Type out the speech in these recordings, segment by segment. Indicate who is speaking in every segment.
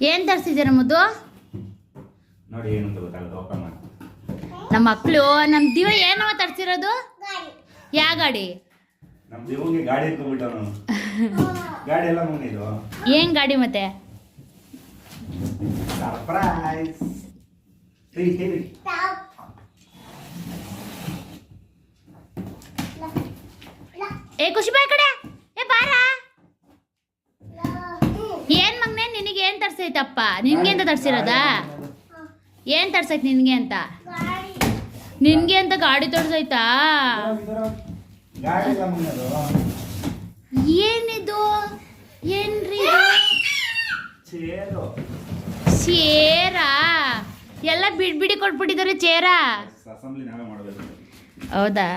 Speaker 1: ಏನ್ ತರ್ಸಿದ್ದೀರ ಮುದ್ದು?
Speaker 2: ನೋಡಿ ಏನು ಅಂತ ಗೊತ್ತಾಗುತ್ತೆ ಓಪನ್ ಮಾಡಿ.
Speaker 1: ನಮ್ಮ ಮಕ್ಕಳು ನಮ್ಮ ದಿವ ಏನವ ತರ್ಸಿರೋದು? ಯಾ ಗಾಡಿ?
Speaker 2: ನಮ್ಮ ದೇವಂಗೆ ಗಾಡಿ ಎತ್ಕೊಂಡ್ಬಿಟ್ಟ ಗಾಡಿ ಎಲ್ಲ ಮುಗಿದು
Speaker 1: ಏನ್ ಗಾಡಿ ಮತ್ತೆ?
Speaker 2: ಸರ್ಪ್ರೈಸ್
Speaker 1: ಏ ಖುಷಿ ಬಾಯ್ ಕಡೆ ಏ ಬಾರ ಏನ್ ಮಗ್ನೆ ನಿನಗೆ ತರ್ಸೈತಪ್ಪ ನಿನ್ಗೆ ಅಂತ ತರ್ಸಿರೋದಾ? ಏನ್ ತರ್ಸೈತೆ ನಿನ್ಗೆ ಅಂತ? ನಿನ್ಗೆ ಅಂತ ಗಾಡಿ ತೋರ್ಸೈತಾ ಏನಿದು? ಏನ್ರಿ
Speaker 2: ಚೇರ.
Speaker 1: ಎಲ್ಲ ಬಿಡ್ ಬಿಡಿ ಕೊಟ್ಬಿಟ್ಟಿದ್ದಾರೆ ಚೇರಾ?
Speaker 2: ಅಸೆಂಬ್ಲಿ ನಾವೇ ಮಾಡಬೇಕು.
Speaker 1: ಹೌದಾ?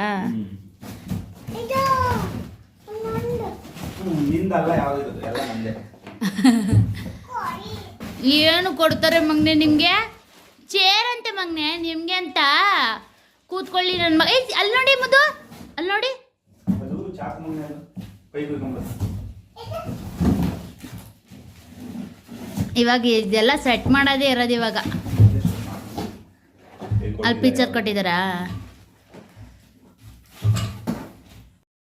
Speaker 2: ನಿಂದಲ್ಲ ಯಾವ್ದು ಎಲ್ಲ ನಮ್ದೆ.
Speaker 1: ಏನು ಕೊಡ್ತಾರೆ ಮಗ್ನೆ ನಿಮ್ಗೆ? ಚೇರ್ ಅಂತೆ ಮಗ್ನೆ, ನಿಮ್ಗೆ ಅಂತ? ಕೂತ್ಕೊಳ್ಳಿ ನನ್ನ ಮಗ. ಅಲ್ಲಿ ನೋಡಿ ಮುದ್ದು. ಅಲ್ಲಿ ನೋಡಿ. ಇವಾಗ ಇದೆಲ್ಲ ಸೆಟ್ ಮಾಡೋದೇ ಇರೋದು ಇವಾಗ. ಅಲ್ಲಿ ಪಿಕ್ಚರ್ ಕೊಟ್ಟಿದ್ದಾರಾ?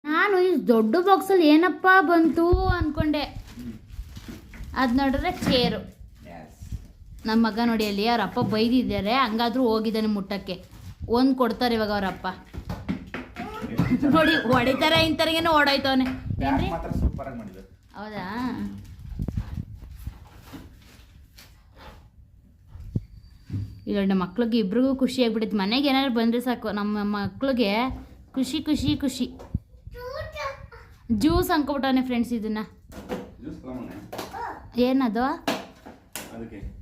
Speaker 1: ನಾನು ಈ ದೊಡ್ಡ ಬಾಕ್ಸಲ್ಲಿ ಏನಪ್ಪ ಬಂತು ಅನ್ಕೊಂಡೆ. ಅದು ನೋಡಿದ್ರೆ ಚೇರು ನಮ್ಮ ಮಗ ನೋಡಿ ಅಲ್ಲಿ ಅವ್ರ ಅಪ್ಪ ಬೈದಿದ್ದಾರೆ ಹಂಗಾದ್ರೂ ಹೋಗಿದ್ದಾನೆ ಮುಟ್ಟಕ್ಕೆ. ಒಂದು ಕೊಡ್ತಾರೆ ಇವಾಗ ಅವರಪ್ಪ ಅಪ್ಪ. ನೋಡಿ ಹೊಡಿತಾರೆ ಇಂಥವ್ರಿಗೇನೋ ಓಡಾಯ್ತವನೆ. ಏನ್ರಿ? ಹೌದಾ? ಈಗ ನಮ್ಮ ಮಕ್ಳಿಗೆ ಇಬ್ರಿಗೂ ಖುಷಿ ಆಗ್ಬಿಡುತ್ತೆ ಮನೆಗೆ ಏನಾದ್ರು ಬಂದರೆ ಸಾಕು. ನಮ್ಮ ಮಕ್ಳಿಗೆ ಖುಷಿ ಖುಷಿ ಖುಷಿ. ಜ್ಯೂಸ್ ಅನ್ಕೊಬಿಟ್ಟವನೆ ಫ್ರೆಂಡ್ಸ್ ಇದನ್ನ. ಏನದು?
Speaker 2: ಅದಕ್ಕೆ.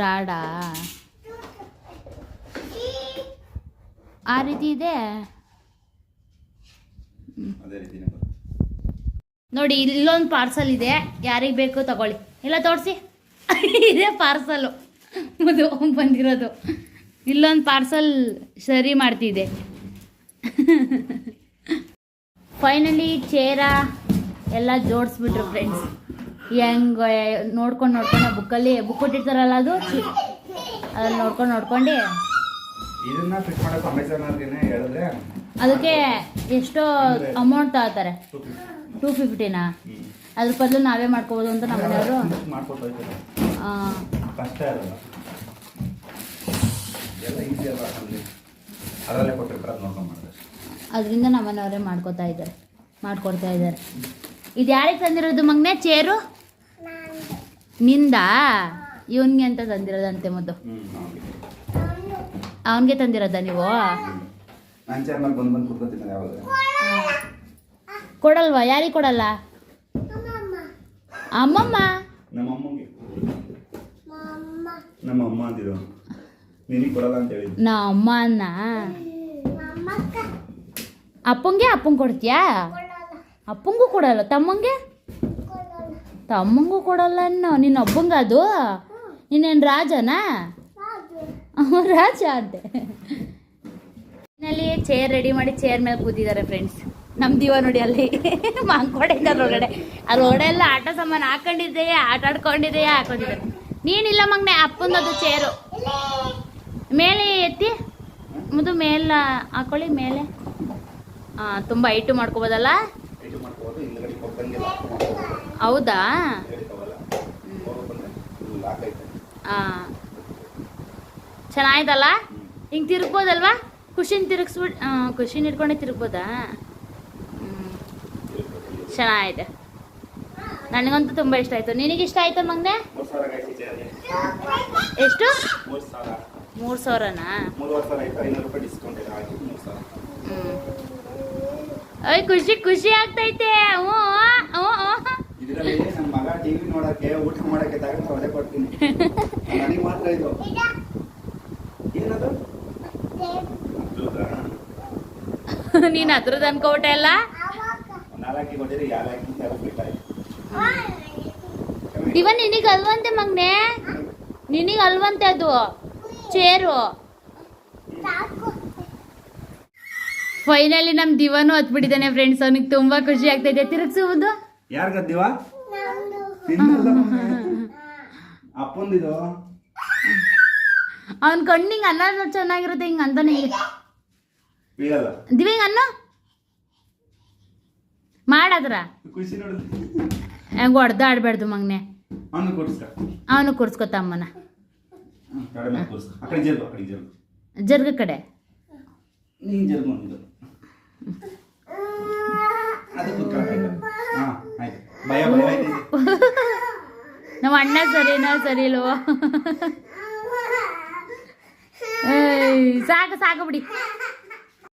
Speaker 2: ರಾಡ್.
Speaker 1: ಆ ರೀತಿ ಇದೆ. ನೋಡಿ ಇಲ್ಲೊಂದು ಪಾರ್ಸಲ್ ಇದೆ. ಯಾರಿಗೆ ಬೇಕು ತಗೊಳ್ಳಿ. ಇಲ್ಲ ತೋರಿಸಿ. ಇದೆ ಪಾರ್ಸಲು ಅದು ಬಂದಿರೋದು. ಇಲ್ಲೊಂದು ಪಾರ್ಸಲ್ ಸರಿ ಮಾಡ್ತಿದೆ. ಫೈನಲಿ ಚೇರ ಎಲ್ಲ ಜೋಡಿಸ್ಬಿಟ್ರು ಫ್ರೆಂಡ್ಸ್ ಹೆಂಗೆ ನೋಡ್ಕೊಂಡು ನೋಡ್ಕೊಂಡು ಬುಕ್ಕಲ್ಲಿ ಬುಕ್ ಕೊಟ್ಟಿರ್ತಾರಲ್ಲ ಅದು? ಅದ್ರಲ್ಲಿ ನೋಡ್ಕೊಂಡು ನೋಡ್ಕೊಂಡು. ಅದಕ್ಕೆ ಎಷ್ಟೋ ಅಮೌಂಟ್ ತಗೋತಾರೆ.
Speaker 2: ಟೂ ಫಿಫ್ಟಿ
Speaker 1: ಟೂ ಫಿಫ್ಟಿನಾ ಅದ್ರ ಬದಲು ನಾವೇ ಮಾಡ್ಕೋಬೋದು ಅಂತ ನಮ್ಮ ಮನೆಯವರು. ಅದರಿಂದ ನಮ್ಮ ಮನೆಯವರೇ ಮಾಡ್ಕೋತಾ ಇದ್ದಾರೆ. ಮಾಡ್ಕೊಡ್ತಾ ಇದ್ದಾರೆ. ಇದು ಯಾರಿಗೆ ತಂದಿರೋದು ಮಗ್ನೆ? ಚೇರು? ನಿಂದ? ಇವನ್ಗೆ ಅಂತ ತಂದಿರೋದಂತೆ ಮುದ್ದು ಅವನಿಗೆ. ತಂದಿರೋದ ನೀವು?
Speaker 2: ನಾನು ಚೇರ್ ಬಂದು ಬಂದು ಕುತ್ಕೊತೀನಿ ಯಾವಾಗ?
Speaker 1: ಕೊಡಲ್ವಾ? ಯಾರಿಗೆ ಕೊಡಲ್ಲ? ಅಮ್ಮಮ್ಮ. ನಾ ಅಮ್ಮ ಅನ್ನ? ಅಪ್ಪಂಗೆ ಅಪ್ಪಂಗೆ ಕೊಡ್ತೀಯಾ? ಅಪ್ಪಂಗೂ ಕೊಡಲ್ಲ. ತಮ್ಮಂಗೆ? ತಮ್ಮಂಗೂ ಕೊಡಲ್ಲ ಅನ್ನೋ. ನಿನ್ನ ಒಬ್ಬಂಗ ಅದು? ನೀನೇನು ರಾಜನಾ? ರಾಜ ಅಂತೆ. ನಲ್ಲಿ ಚೇರ್ ರೆಡಿ ಮಾಡಿ ಚೇರ್ ಮೇಲೆ ಕೂತಿದ್ದಾರೆ ಫ್ರೆಂಡ್ಸ್ ನಮ್ಮ ದಿವ ನೋಡಿ ಅಲ್ಲಿ. ಮಾಂಕೋಡಿಂದ ಅದ್ರೊಳಗಡೆ. ಅದ್ರೊಳಗಡೆ ಎಲ್ಲ ಆಟ ಸಾಮಾನು ಹಾಕೊಂಡಿದ್ದೆಯಾ ಆಟ ಆಡ್ಕೊಂಡಿದೆಯಾ ಹಾಕೊಂಡಿದ್ದಾರೆ. ನೀನಿಲ್ಲ ಮಗ್ನೆ ಅಪ್ಪಂದದು ಚೇರು ಮೇಲೆ ಎತ್ತಿ ಮುದು ಮೇಲ ಹಾಕೊಳ್ಳಿ, ಮೇಲೆ. ಹಾಂ ತುಂಬ ಐಟು ಮಾಡ್ಕೋಬೋದಲ್ಲ? ಹೌದಾ?
Speaker 2: ಹಿಂಗ್
Speaker 1: ಹಾಂ ಚೆನ್ನಾಯ್ತಲ್ಲ? ಹಿಂಗೆ ತಿರುಗ್ಬೋದಲ್ವಾ? ಖುಷಿನ ತಿರುಗಿಸ್ಬಿಟ್ಟು ಹಾಂ ಖುಷಿನ ಹಿಡ್ಕೊಂಡೆ ತಿರುಗ್ಬೋದಾ? ಚೆನ್ನಾಗಿದೆ. ನನಗಂತೂ ತುಂಬ ಇಷ್ಟ ಆಯಿತು. ನಿನಗೆ ಇಷ್ಟ ಆಯ್ತಾ ಮಗನೆ? ಎಷ್ಟು?
Speaker 2: ಮೂರು ಸಾವಿರ
Speaker 1: ಮೂರು ಸಾವಿರನಾ ಅಯ್ಯ ಖುಷಿ ಖುಷಿ ಆಗ್ತೈತೆ. ಹ್ಞೂ.
Speaker 2: ಇದರಲ್ಲಿ ಹತ್ರದ ಮಗ ಟಿವಿ ನೋಡಕ್ಕೆ ಊಟ ಮಾಡಕ್ಕೆ ತಗೊಂಡು ಅದೇ ಕೊಡ್ತೀನಿ. ನನಗೆ ಮಾತ್ರ ಇದು. ಏನದು? ಹೌದಾ?
Speaker 1: ನೀನು ಅದ್ರದ್ದು ಅನ್ಕೋಬಿಟ್ಟೆ ಅಲ್ಲ
Speaker 2: ನಾಲ್ಕು ಕೊಟ್ಟಿದ್ರೆ
Speaker 1: ದಿವ ನಿನಗೆ ಅಲ್ವಂತೆ ಮಗ್ನೆ? ನಿನಗ್ ಅಲ್ವಂತೆ ಅದು? ಚೇರು? ಫೈನಲಿ ನಮ್ ದಿವಾನು ಹತ್ಬಿಟ್ಟಿದ್ದಾನೆ ಫ್ರೆಂಡ್ಸ್ ಅವನಿಗೆ ತುಂಬಾ ಖುಷಿ ಆಗ್ತೈತೆ. ತಿರುಗಿಸುವುದು
Speaker 2: ಯಾರು ಗದ್ದಿವಾ? ಅಪ್ಪಂದಿದು?
Speaker 1: ಅವನ್ ಕಣ್ಣು ಹಿಂಗ ಅನ್ನ ಚೆನ್ನಾಗಿರುತ್ತೆ ಹಿಂಗ ಅಂತಾನೆ ಹಿಂಗೆ
Speaker 2: ಬೀಳಲ್ಲ
Speaker 1: ದಿವ್ಯಾಂಗ ಅನ್ನ. ಮಾಡದ್ರ?
Speaker 2: ಖುಷಿ ನೋಡು.
Speaker 1: ಹೆಂಗೆ ಮಗನೆ.
Speaker 2: ಅವನು ಕೊಡ್ಸ್ಕ.
Speaker 1: ಅವನು
Speaker 2: ಕೊಡ್ಸ್ಕ. ಜರ್ಗು ಕಡೆ ನೀನ್ ಜರ್ಗು ಅದು ಕುತ್ಕೊಳ್ಳ ಹಾ ಆಯ್ತು ಭಯ ಭಯ ಆಯ್ತು
Speaker 1: ನಮ್ಮ ಅಣ್ಣ ಸರಿನಾ ಸರಿ ಇಲ್ವೋ ಏಯ್, ಸಾಕು ಸಾಕು ಬಿಡಿ